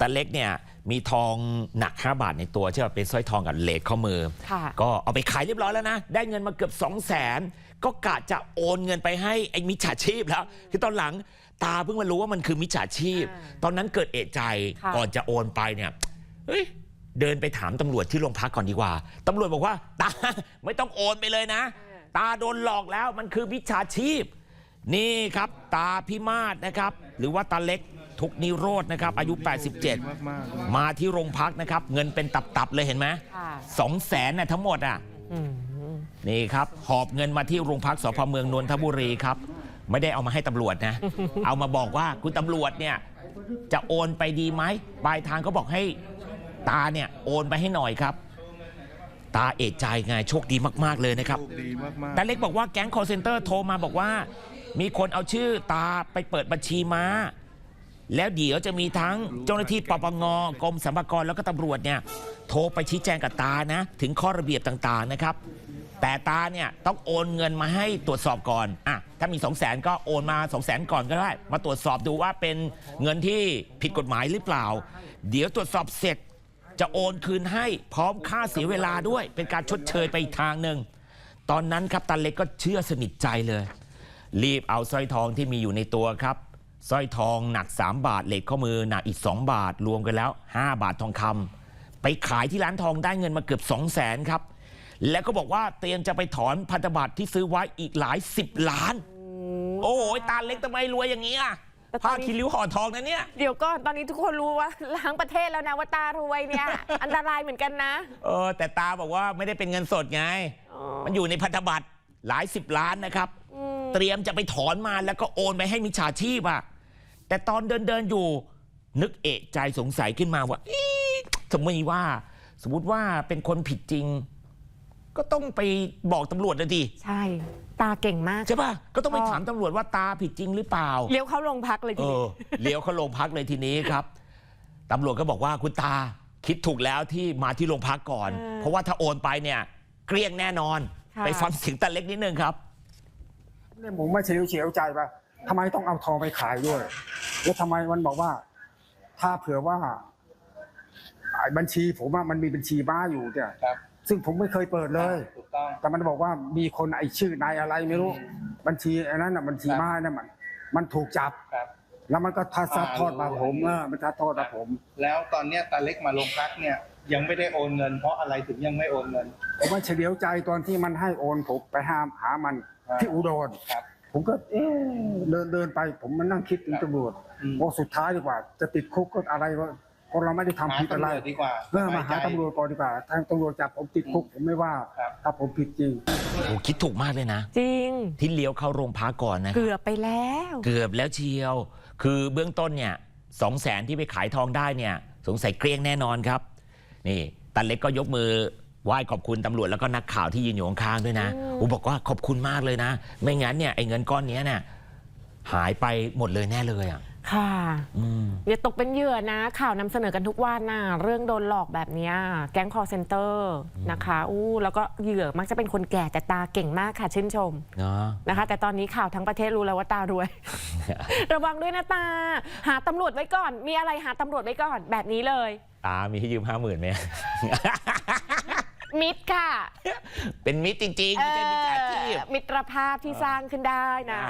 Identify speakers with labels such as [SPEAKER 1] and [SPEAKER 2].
[SPEAKER 1] ตาเล็กเนี่ยมีทองหนัก 5 บาทในตัวที่ว่าเป็นสร้อยทองกับเลสข้อมือ
[SPEAKER 2] ค่ะ
[SPEAKER 1] ก็เอาไปขายเรียบร้อยแล้วนะ ได้เงินมาเกือบ 2 0 0แสนก็กะจะโอนเงินไปให้ไอ้มิจฉาชีพแล้ว คือตอนหลังตาเพิ่งมารู้ว่ามันคือมิจฉาชีพ
[SPEAKER 2] อ่า
[SPEAKER 1] ตอนนั้นเกิดเอะใจ
[SPEAKER 2] ค่ะ
[SPEAKER 1] ก่อนจะโอนไปเนี่ยเฮ้ยเดินไปถามตำรวจที่โรงพักก่อนดีกว่า ตำรวจบอกว่า ตาไม่ต้องโอนไปเลยนะ ตาโดนหลอกแล้วมันคือมิจฉาชีพ นี่ครับ ตาพิมาศนะครับ หรือว่าตาเล็ก ทุกนิโรธนะครับ อายุ 87 มาที่โรงพักนะครับ เงินเป็นตับ ๆ เลยเห็นไหม
[SPEAKER 2] ค่ะ
[SPEAKER 1] สองแสนน่ะทั้งหมดอะ
[SPEAKER 2] อืม
[SPEAKER 1] นี่ครับ หอบเงินมาที่โรงพักสพเมืองนนทบุรีครับ ไม่ได้เอามาให้ตำรวจนะ เอามาบอกว่าคุณตำรวจเนี่ยจะโอนไปดีไหมปลายทางก็บอกให้ตาเนี่ยโอนไปให้หน่อยครับ ตาเอะใจไงโชคดีมาก ๆ เลยนะครับ
[SPEAKER 3] โชคดีมาก
[SPEAKER 1] แต่เล็กบอกว่าแก๊ง call center โทรมาบอกว่า มีคนเอาชื่อตาไปเปิดบัญชีมา แล้วเดี๋ยวจะมีทั้งเจ้าหน้าที่ปปงกรมสรรพากรแล้วก็ตำรวจเนี่ยโทรไปชี้แจงกับตานะ ถึงข้อระเบียบต่างๆนะครับ แต่ตาเนี่ยต้องโอนเงินมาให้ตรวจสอบก่อนอะถ้ามี 2 0 0 0 0 0ก็โอนมา 2 0 0 0 0 0ก่อนก็ได้ มาตรวจสอบดูว่าเป็นเงินที่ผิดกฎหมายหรือเปล่า เดี๋ยวตรวจสอบเสร็จจะโอนคืนให้พร้อมค่าเสียเวลาด้วย เป็นการชดเชยไปอีกทางหนึ่งตอนนั้นครับตาเล็กก็เชื่อสนิทใจเลย รีบเอาสร้อยทองที่มีอยู่ในตัวครับ สร้อยทองหนัก 3 บาท เหล็กข้อมือหนักอีก 2 บาท รวมกันแล้ว 5 บาททองคำไปขายที่ร้านทองได้เงินมาเกือบ 2 0 0แสนครับ แล้วก็บอกว่าเตรียมจะไปถอนพันธบัตรที่ซื้อไว้อีกหลาย 10 ล้าน โอ้ยตาเล็กทำไมรวยอย่างนี้อะ
[SPEAKER 2] แต่ตอน
[SPEAKER 1] ผ้า
[SPEAKER 2] นี้
[SPEAKER 1] คีริ้วห่อทองนะเนี่ย
[SPEAKER 2] เดี๋ยวก่อนตอนนี้ทุกคนรู้ว่าล้างประเทศแล้วนะว่าตารวยเนี่ย อันตรายเหมือนกันนะ
[SPEAKER 1] เออแต่ตาบอกว่าไม่ได้เป็นเงินสดไง
[SPEAKER 2] อ๋อ
[SPEAKER 1] มันอยู่ในพันธบัตรหลายสิบล้านนะครับ
[SPEAKER 2] อืม
[SPEAKER 1] เตรียมจะไปถอนมาแล้วก็โอนไปให้มิจฉาชีพอะแต่ตอนเดินเดินๆอยู่ นึกเอะใจสงสัยขึ้นมาว่าอี๋สมมติว่า สมมติว่าเป็นคนผิดจริง ก็ต้องไปบอกตำรวจนะดิ
[SPEAKER 2] ใช่ ตาเก่งมาก
[SPEAKER 1] ใช่ป่ะก็ต้องไป
[SPEAKER 2] ชอบ
[SPEAKER 1] ถามตำรวจว่าตาผิดจริงหรือเปล่า
[SPEAKER 2] เลี้ยวเข้าโรงพักเลย
[SPEAKER 1] เอ
[SPEAKER 2] ทีนี้
[SPEAKER 1] อเลี้ยวเข้าโรงพักเลยทีนี้ครับตำรวจก็บอกว่าคุณตาคิดถูกแล้วที่มาที่โรงพักก่อน เพราะว่าถ้าโอนไปเนี่ย เกลี้ยงแน่นอน
[SPEAKER 2] ค่ะ
[SPEAKER 1] ไปฟังเสียงตาเล็กนิดนึงครับ
[SPEAKER 4] เนี่ยผมไม่เฉลียวเฉียวใจว่าทำไมต้องเอาทองไปขายด้วย แล้วทำไมมันบอกว่า ถ้าเผื่อว่าไอ้บัญชีผมว่ามันมีบัญชีม้าอยู่เนี่ย
[SPEAKER 3] ครับ
[SPEAKER 4] ซึ่งผมไม่เคยเปิดเลย
[SPEAKER 3] ถูกต้อง
[SPEAKER 4] แต่มันบอกว่ามีคนไอ้ชื่อนายอะไรไม่รู้ บัญชีอันนั้นน่ะบัญชีม้าเนี่ยมัน มันถูกจับ
[SPEAKER 3] ครับ
[SPEAKER 4] แล้วมันก็ทัดซัดทอดมาผมเออมันทัดทอดมาผม
[SPEAKER 3] แล้วตอนเนี้ยตาเล็กมาลงพักเนี่ย ยังไม่ได้โอนเงิน เพราะอะไรถึงยังไม่โอนเงิน
[SPEAKER 4] ผมไม่เฉลียวใจตอนที่มันให้โอนผมไปห้ามหามัน
[SPEAKER 3] อ่า
[SPEAKER 4] ที่อุดร
[SPEAKER 3] ครับ
[SPEAKER 4] ผมก็เอ๊ะเดินเดินไป ผมมันนั่งคิดถึงตำรวจ
[SPEAKER 3] อืม
[SPEAKER 4] ว่าสุดท้ายดีกว่า จะติดคุกก็อะไรวะเพราะเราไม่ได้ทำ
[SPEAKER 3] หา
[SPEAKER 4] ผิดอะไร
[SPEAKER 3] ตำรวจดีกว่า
[SPEAKER 4] เออมาหา
[SPEAKER 3] สบยใจ
[SPEAKER 4] ตำรวจก่อนดีกว่าทางตำรวจจับผมติดคุกผมไม่ว่า
[SPEAKER 3] ครับ
[SPEAKER 4] ถ้าผมผิดจริง
[SPEAKER 1] โอ้คิดถูกมากเลยนะ
[SPEAKER 2] จริง
[SPEAKER 1] ที่เลี้ยวเข้าโรงพักก่อนนะ
[SPEAKER 2] เกือบไปแล้ว
[SPEAKER 1] เกือบแล้วเชียว คือเบื้องต้นเนี่ยสองแสนที่ไปขายทองได้เนี่ย สงสัยเกลี้ยงแน่นอนครับ นี่ตันเล็กก็ยกมือไหว้ขอบคุณตำรวจแล้วก็นักข่าวที่ยืนอยู่ข้างๆด้วยนะ
[SPEAKER 2] อืม
[SPEAKER 1] อูบอกว่าขอบคุณมากเลยนะ ไม่งั้นเนี่ยไอ้เงินก้อนเนี้ยเนี่ยหายไปหมดเลยแน่เลยอะ
[SPEAKER 2] ค่ะ
[SPEAKER 1] อืม
[SPEAKER 2] อย่าตกเป็นเหยื่อนะ ข่าวนำเสนอกันทุกวันนะเรื่องโดนหลอกแบบเนี้ยแก๊งคอร์เซนเตอร์นะคะอู้แล้วก็เหยื่อมักจะเป็นคนแก่แต่ตาเก่งมากค่ะชื่นชม
[SPEAKER 1] เนาะ
[SPEAKER 2] นะคะ แต่ตอนนี้ข่าวทั้งประเทศรู้แล้วว่าตารวย ระวังด้วยนะตา หาตำรวจไว้ก่อน มีอะไรหาตำรวจไว้ก่อน แบบนี้เลย
[SPEAKER 1] ตา มีให้ยืมห้าหมื่นไหม
[SPEAKER 2] มิตรค่ะ
[SPEAKER 1] เป็นมิตรจริงๆไม่ใช่มิจฉาชีพ
[SPEAKER 2] เออมิตรภาพที่สร้างขึ้นได้นะ